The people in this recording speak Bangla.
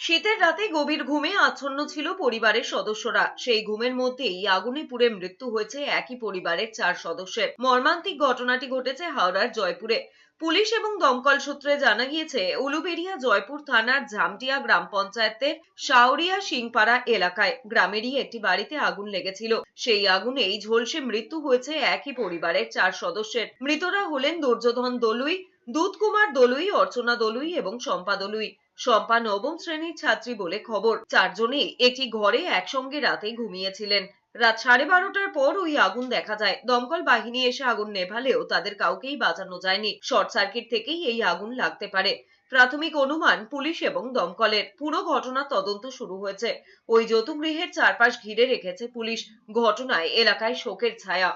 শীতের রাতে গভীর ঘুমে আচ্ছন্ন ছিল পরিবারের সদস্যরা। সেই ঘুমের মধ্যেই আগুনে পুড়ে মৃত্যু হয়েছে একই পরিবারের চার সদস্যের। মর্মান্তিক ঘটনাটি ঘটেছে হাওড়ার জয়পুরে। পুলিশ এবং দমকল সূত্রে জানা গিয়েছে, উলুবেড়িয়া জয়পুর থানার ঝামটিয়া গ্রাম পঞ্চায়েতের শাওরিয়া সিংপাড়া এলাকায় গ্রামেরই একটি বাড়িতে আগুন লেগেছিল। সেই আগুনেই ঝলসে মৃত্যু হয়েছে একই পরিবারের চার সদস্যের। মৃতরা হলেন দুর্যোধন দলুই, দুধকুমার দলুই, অর্চনা দলুই এবং শম্পা দলুই। শম্পা নবম শ্রেণির ছাত্রী বলে খবর। চারজনেই একটি ঘরে একসঙ্গে রাতে ঘুমিয়েছিলেন। রাত সাড়ে বারোটার পর ওই আগুন দেখা যায়। দমকল বাহিনী এসে আগুন নেভালেও তাদের কাউকেই বাঁচানো যায়নি। শর্ট সার্কিট থেকেই এই আগুন লাগতে পারে। প্রাথমিক অনুমান পুলিশ এবং দমকলের। পুরো ঘটনা তদন্ত শুরু হয়েছে। ওই যৌতুক গৃহের চারপাশ ঘিরে রেখেছে পুলিশ। ঘটনায় এলাকায় শোকের ছায়া।